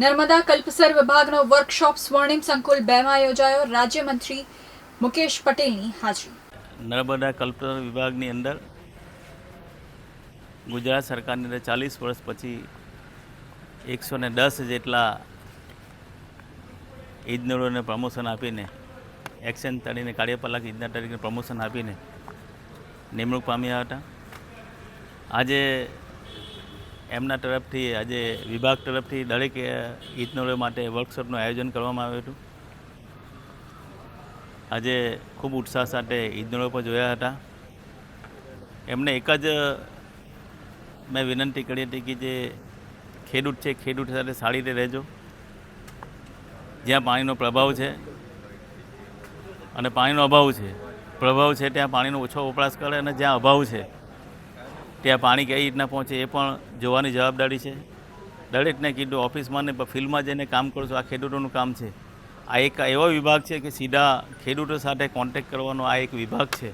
નર્મદા કલ્પસર વિભાગનો વર્કશોપ સ્વર્ણિમ સંકુલ બેમાં યોજાયો. રાજ્યમંત્રી મુકેશ પટેલની હાજરી. નર્મદા કલ્પસર વિભાગની અંદર ગુજરાત સરકારની અંદર ચાલીસ વર્ષ પછી એકસો ને દસ જેટલા ઇજનેરોને પ્રમોશન આપીને, એક્શન તરીને કાર્યપાલક ઇજનેર તરીકે પ્રમોશન આપીને નિમણૂક પામ્યા હતા. આજે એમના તરફથી આજે વિભાગ તરફથી દરેક ઇજનેરો માટે વર્કશોપનું આયોજન કરવામાં આવ્યું હતું. આજે ખૂબ ઉત્સાહ સાથે ઇજનેરો પણ જોયા હતા. એમને એક જ મેં વિનંતી કરી હતી કે જે ખેડૂત છે, ખેડૂત સાથે સારી રીતે રહેજો. જ્યાં પાણીનો પ્રભાવ છે અને પાણીનો અભાવ છે, પ્રભાવ છે ત્યાં પાણીનો ઓછો વપરાશ કરે અને જ્યાં અભાવ છે ત્યાં પાણી કઈ રીતના પહોંચે એ પણ જોવાની જવાબદારી છે. દરેકને કીધું, ઓફિસમાં ને ફિલ્ડમાં જઈને કામ કરો આ ખેડૂતોનું કામ છે. આ એક એવો વિભાગ છે કે સીધા ખેડૂતો સાથે કોન્ટેક કરવાનો આ એક વિભાગ છે.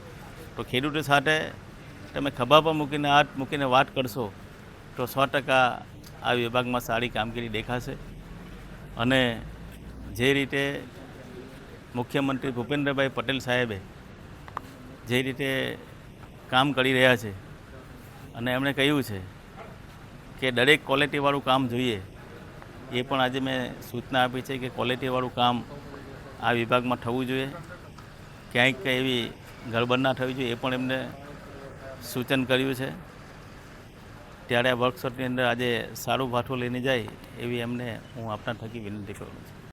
તો ખેડૂતો સાથે તમે ખભા પર મૂકીને હાથ મૂકીને વાત કરશો, તો સો ટકા આ વિભાગમાં સારી કામગીરી દેખાશે. અને જે રીતે મુખ્યમંત્રી ભૂપેન્દ્રભાઈ પટેલ સાહેબે જે રીતે કામ કરી રહ્યા છે અને એમણે કહ્યું છે કે દરેક ક્વોલિટીવાળું કામ જોઈએ. એ પણ આજે મેં સૂચના આપી છે કે ક્વોલિટીવાળું કામ આ વિભાગમાં થવું જોઈએ. ક્યાંક કંઈ એવી ગડબડ ના થવી જોઈએ એ પણ એમને સૂચન કર્યું છે. ત્યારે આ વર્કશોપની અંદર આજે સારું ભાઠું લઈને જાય એવી એમને હું આપના થકી વિનંતી કરું છું.